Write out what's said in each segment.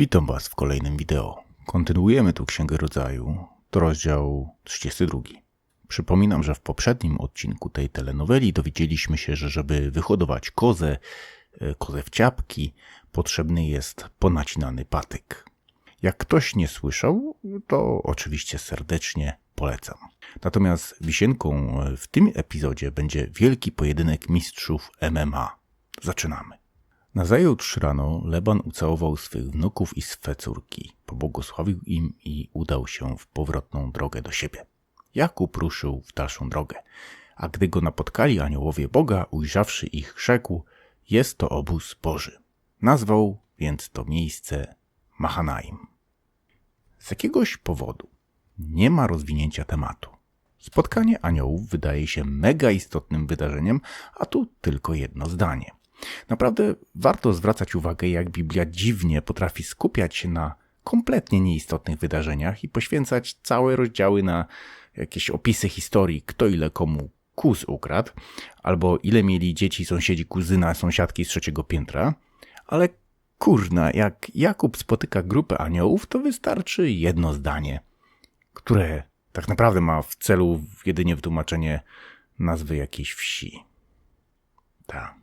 Witam Was w kolejnym wideo. Kontynuujemy tu Księgę Rodzaju. To rozdział 32. Przypominam, że w poprzednim odcinku tej telenoweli dowiedzieliśmy się, że żeby wyhodować kozę, e, kozę w ciapki, potrzebny jest ponacinany patyk. Jak ktoś nie słyszał, to oczywiście serdecznie polecam. Natomiast wisienką w tym epizodzie będzie wielki pojedynek mistrzów MMA. Zaczynamy. Nazajutrz rano Leban ucałował swych wnuków i swe córki, pobłogosławił im i udał się w powrotną drogę do siebie. Jakub ruszył w dalszą drogę, a gdy go napotkali aniołowie Boga, ujrzawszy ich, rzekł, jest to obóz Boży. Nazwał więc to miejsce Mahanaim. Z jakiegoś powodu nie ma rozwinięcia tematu. Spotkanie aniołów wydaje się mega istotnym wydarzeniem, a tu tylko jedno zdanie. Naprawdę warto zwracać uwagę, jak Biblia dziwnie potrafi skupiać się na kompletnie nieistotnych wydarzeniach i poświęcać całe rozdziały na jakieś opisy historii, kto ile komu kus ukradł, albo ile mieli dzieci sąsiedzi, kuzyna, sąsiadki z trzeciego piętra. Ale kurna, jak Jakub spotyka grupę aniołów, to wystarczy jedno zdanie, które tak naprawdę ma w celu jedynie wytłumaczenie nazwy jakiejś wsi. Tak.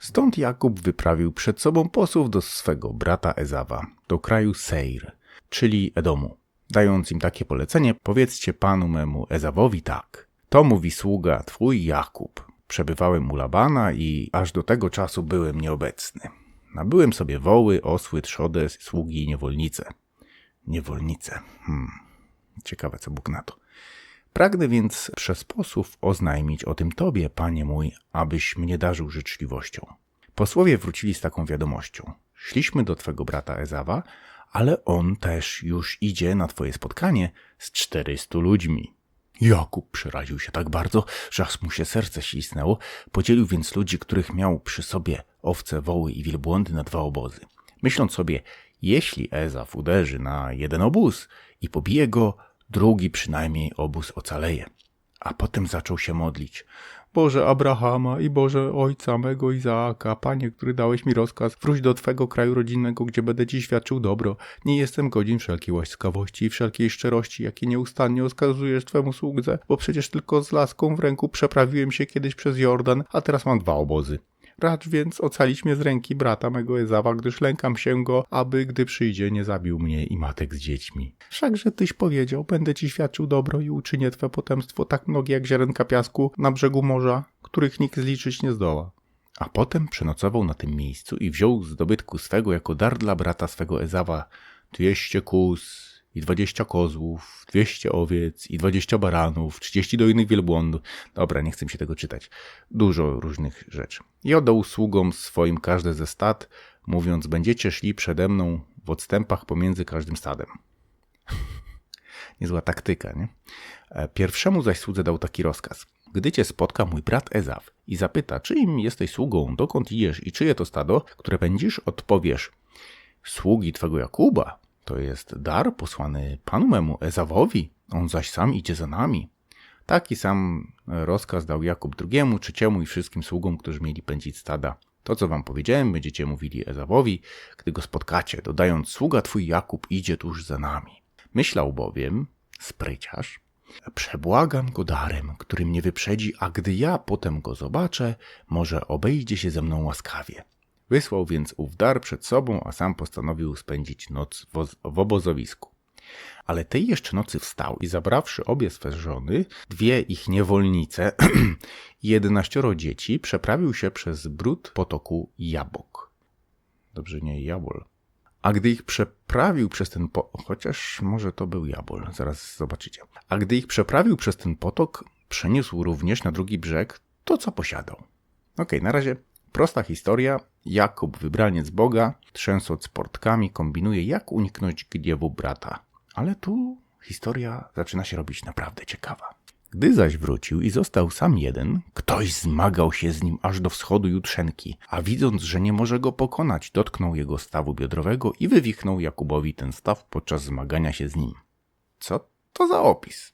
Stąd Jakub wyprawił przed sobą posłów do swego brata Ezawa, do kraju Seir, czyli Edomu. Dając im takie polecenie, powiedzcie panu memu Ezawowi tak. To mówi sługa twój Jakub. Przebywałem u Labana i aż do tego czasu byłem nieobecny. Nabyłem sobie woły, osły, trzodę, sługi i niewolnice. Niewolnice. Hmm. Ciekawe, co Bóg na to. Pragnę więc przez posłów oznajmić o tym Tobie, Panie mój, abyś mnie darzył życzliwością. Posłowie wrócili z taką wiadomością. Szliśmy do Twego brata Ezawa, ale on też już idzie na Twoje spotkanie z czterystu ludźmi. Jakub przeraził się tak bardzo, że aż mu się serce ślisnęło. Podzielił więc ludzi, których miał przy sobie owce, woły i wielbłądy na dwa obozy. Myśląc sobie, jeśli Ezaw uderzy na jeden obóz i pobije go, drugi przynajmniej obóz ocaleje. A potem zaczął się modlić. Boże Abrahama i Boże ojca mego Izaaka, Panie, który dałeś mi rozkaz, wróć do Twego kraju rodzinnego, gdzie będę Ci świadczył dobro. Nie jestem godzin wszelkiej łaskawości i wszelkiej szczerości, jakie nieustannie okazujesz Twemu słudze, bo przecież tylko z laską w ręku przeprawiłem się kiedyś przez Jordan, a teraz mam dwa obozy. Racz więc ocalić mnie z ręki brata mego Ezawa, gdyż lękam się go, aby gdy przyjdzie nie zabił mnie i matek z dziećmi. Wszakże tyś powiedział, będę ci świadczył dobro i uczynię twe potomstwo tak mnogie jak ziarenka piasku na brzegu morza, których nikt zliczyć nie zdoła. A potem przenocował na tym miejscu i wziął z dobytku swego jako dar dla brata swego Ezawa dwieście kus, i dwadzieścia kozłów, dwieście owiec i dwadzieścia baranów, trzydzieści dojnych wielbłądów. Dobra, nie chcę mi się tego czytać. Dużo różnych rzeczy. I oddał sługom swoim każde ze stad, mówiąc, będziecie szli przede mną w odstępach pomiędzy każdym stadem. Niezła taktyka, nie? E, pierwszemu zaś słudze dał taki rozkaz. Gdy cię spotka mój brat Ezaw i zapyta, czyim jesteś sługą, dokąd idziesz i czyje to stado, które będziesz, odpowiesz, sługi twego Jakuba, to jest dar posłany panu memu Ezawowi, on zaś sam idzie za nami. Taki sam rozkaz dał Jakub drugiemu, trzeciemu i wszystkim sługom, którzy mieli pędzić stada. To, co wam powiedziałem, będziecie mówili Ezawowi, gdy go spotkacie, dodając, sługa twój Jakub idzie tuż za nami. Myślał bowiem, spryciarz, przebłagam go darem, który mnie wyprzedzi, a gdy ja potem go zobaczę, może obejdzie się ze mną łaskawie. Wysłał więc ów dar przed sobą, a sam postanowił spędzić noc w obozowisku. Ale tej jeszcze nocy wstał i zabrawszy obie swe żony, dwie ich niewolnice i jedenaścioro dzieci, przeprawił się przez brud potoku Jabok. Dobrze, nie Jabol. A gdy ich przeprawił przez ten potok, chociaż może to był Jabol, zaraz zobaczycie. A gdy ich przeprawił przez ten potok, przeniósł również na drugi brzeg to, co posiadał. Okej, okay, na razie Prosta historia. Jakub, wybraniec Boga, trzęsąc portkami, kombinuje, jak uniknąć gniewu brata. Ale tu historia zaczyna się robić naprawdę ciekawa. Gdy zaś wrócił i został sam jeden, ktoś zmagał się z nim aż do wschodu jutrzenki, a widząc, że nie może go pokonać, dotknął jego stawu biodrowego i wywichnął Jakubowi ten staw podczas zmagania się z nim. Co to za opis?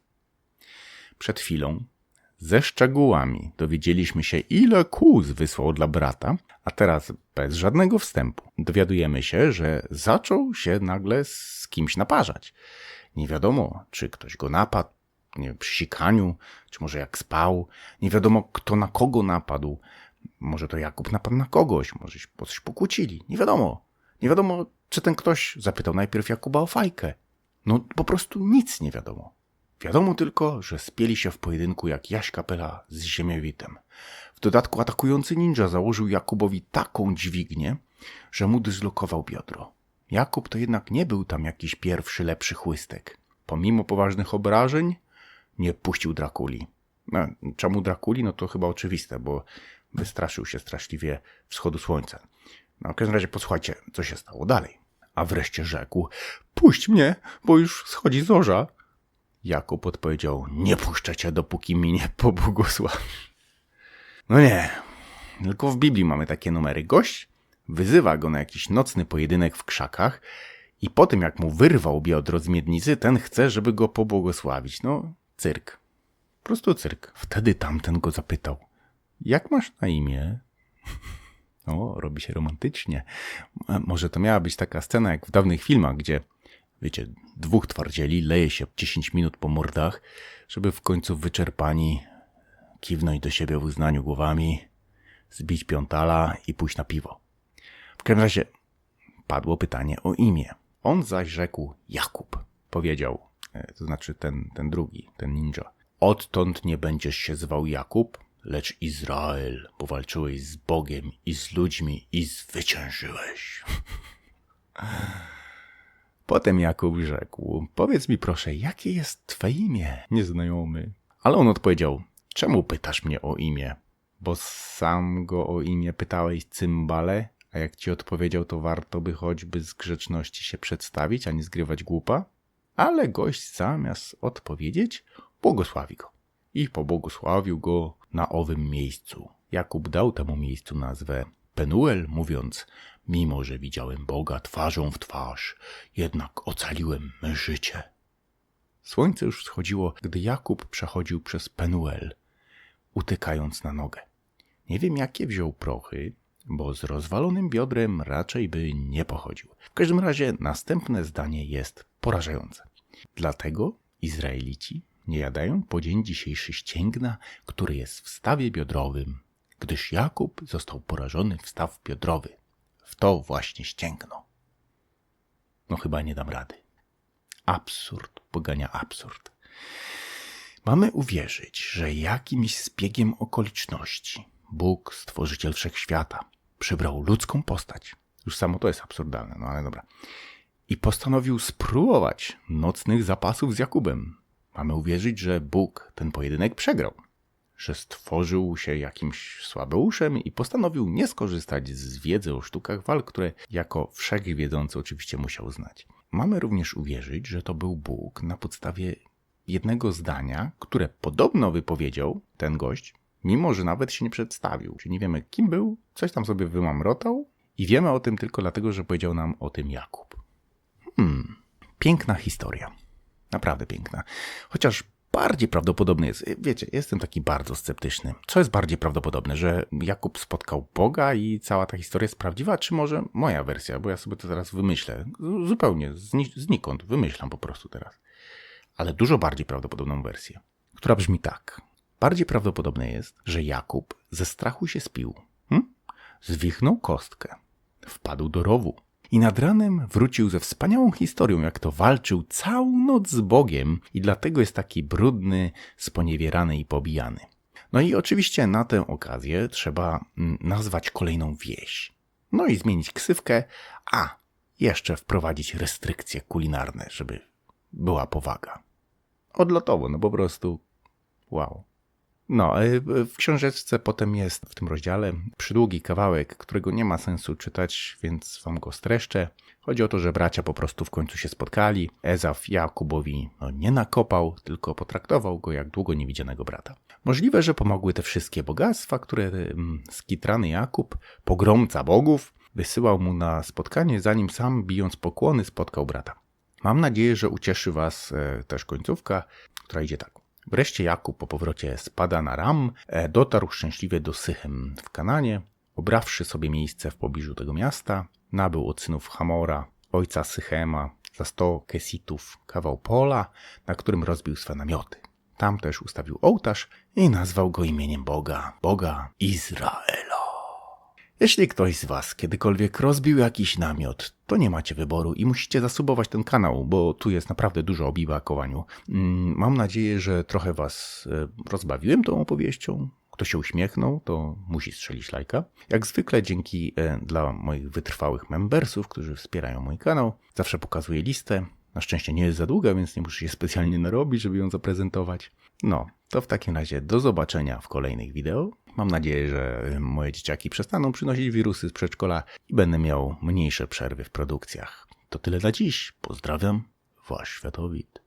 Przed chwilą ze szczegółami dowiedzieliśmy się, ile kóz wysłał dla brata, A teraz bez żadnego wstępu dowiadujemy się, że zaczął się nagle z kimś naparzać. Nie wiadomo, czy ktoś go napadł, nie wiem, przy sikaniu, czy może jak spał. Nie wiadomo, kto na kogo napadł. Może to Jakub napadł na kogoś, może się po coś pokłócili. Nie wiadomo. Nie wiadomo, czy ten ktoś zapytał najpierw Jakuba o fajkę. No po prostu nic nie wiadomo. Wiadomo tylko, że spieli się w pojedynku jak Jaś Kapela z Ziemiowitem. W dodatku atakujący ninja założył Jakubowi taką dźwignię, że mu dyslokował biodro. Jakub to jednak nie był tam jakiś pierwszy lepszy chłystek. Pomimo poważnych obrażeń, nie puścił Drakuli. No, czemu Drakuli? No to chyba oczywiste, bo wystraszył się straszliwie wschodu słońca. No, w każdym razie posłuchajcie, co się stało dalej. A wreszcie rzekł, puść mnie, bo już schodzi zorza. Jakub odpowiedział, nie puszczę cię, dopóki mi nie pobłogosławisz. No nie, tylko w Biblii mamy takie numery. Gość wyzywa go na jakiś nocny pojedynek w krzakach i po tym, jak mu wyrwał biodro z miednicy, ten chce, żeby go pobłogosławić. No, cyrk. Po prostu cyrk. Wtedy tamten go zapytał, jak masz na imię? O, robi się romantycznie. Może to miała być taka scena jak w dawnych filmach, gdzie, wiecie, dwóch twardzieli leje się 10 minut po mordach, żeby w końcu wyczerpani kiwnąć do siebie w uznaniu głowami, zbić piątala i pójść na piwo. W każdym razie padło pytanie o imię. On zaś rzekł Jakub. Powiedział, e, to znaczy ten, ten drugi, ten ninja. Odtąd nie będziesz się zwał Jakub, lecz Izrael, bo walczyłeś z Bogiem i z ludźmi i zwyciężyłeś. Potem Jakub rzekł, powiedz mi proszę, jakie jest twe imię, nieznajomy? Ale on odpowiedział, czemu pytasz mnie o imię? Bo sam go o imię pytałeś cymbale, a jak ci odpowiedział, to warto by choćby z grzeczności się przedstawić, a nie zgrywać głupa? Ale gość zamiast odpowiedzieć, błogosławi go. I pobłogosławił go na owym miejscu. Jakub dał temu miejscu nazwę Penuel, mówiąc, mimo że widziałem Boga twarzą w twarz, jednak ocaliłem życie. Słońce już wschodziło, gdy Jakub przechodził przez Penuel, utykając na nogę. Nie wiem, jakie wziął prochy, bo z rozwalonym biodrem raczej by nie pochodził. W każdym razie następne zdanie jest porażające. Dlatego Izraelici nie jadają po dzień dzisiejszy ścięgna, który jest w stawie biodrowym, gdyż Jakub został porażony w staw biodrowy. W to właśnie ścięgno. No chyba nie dam rady. Absurd pogania absurd. Mamy uwierzyć, że jakimś zbiegiem okoliczności Bóg, stworzyciel wszechświata, przybrał ludzką postać. Już samo to jest absurdalne, no ale dobra. I postanowił spróbować nocnych zapasów z Jakubem. Mamy uwierzyć, że Bóg ten pojedynek przegrał, że stworzył się jakimś słabeuszem i postanowił nie skorzystać z wiedzy o sztukach walk, które jako wszechwiedzący oczywiście musiał znać. Mamy również uwierzyć, że to był Bóg na podstawie jednego zdania, które podobno wypowiedział ten gość, mimo że nawet się nie przedstawił. Czyli nie wiemy, kim był, coś tam sobie wymamrotał i wiemy o tym tylko dlatego, że powiedział nam o tym Jakub. Hmm, piękna historia. Naprawdę piękna. Chociaż bardziej prawdopodobne jest, wiecie, jestem taki bardzo sceptyczny. Co jest bardziej prawdopodobne, że Jakub spotkał Boga i cała ta historia jest prawdziwa, czy może moja wersja, bo ja sobie to teraz wymyślę. Zupełnie znikąd, wymyślam po prostu teraz. Ale dużo bardziej prawdopodobną wersję, która brzmi tak. Bardziej prawdopodobne jest, że Jakub ze strachu się spił, hm? zwichnął kostkę, wpadł do rowu i nad ranem wrócił ze wspaniałą historią, jak to walczył całą noc z Bogiem i dlatego jest taki brudny, sponiewierany i pobijany. No i oczywiście na tę okazję trzeba mm, nazwać kolejną wieś. No i zmienić ksywkę, a jeszcze wprowadzić restrykcje kulinarne, żeby była powaga. Odlotowo, no po prostu wow. No, e, w książeczce potem jest w tym rozdziale przydługi kawałek, którego nie ma sensu czytać, więc wam go streszczę. Chodzi o to, że bracia po prostu w końcu się spotkali. Ezaf Jakubowi no, nie nakopał, tylko potraktował go jak długo niewidzianego brata. Możliwe, że pomogły te wszystkie bogactwa, które mm, skitrany Jakub, pogromca bogów, wysyłał mu na spotkanie, zanim sam, bijąc pokłony, spotkał brata. Mam nadzieję, że ucieszy Was e, też końcówka, która idzie tak. Wreszcie Jakub po powrocie spada na Ram, e, dotarł szczęśliwie do Sychem w Kananie. obrawszy sobie miejsce w pobliżu tego miasta, nabył od synów Hamora, ojca Sychema, za sto kesitów kawał pola, na którym rozbił swe namioty. Tam też ustawił ołtarz i nazwał go imieniem Boga, Boga Izraela. Jeśli ktoś z Was kiedykolwiek rozbił jakiś namiot, to nie macie wyboru i musicie zasubować ten kanał, bo tu jest naprawdę dużo o biwakowaniu. Mm, Mam nadzieję, że trochę Was e, rozbawiłem tą opowieścią. Kto się uśmiechnął, to musi strzelić lajka. Jak zwykle dzięki e, dla moich wytrwałych membersów, którzy wspierają mój kanał, zawsze pokazuję listę. Na szczęście nie jest za długa, więc nie muszę się specjalnie narobić, żeby ją zaprezentować. No, to w takim razie do zobaczenia w kolejnych wideo. Mam nadzieję, że moje dzieciaki przestaną przynosić wirusy z przedszkola i będę miał mniejsze przerwy w produkcjach. To tyle na dziś. Pozdrawiam, Wasz Światowid.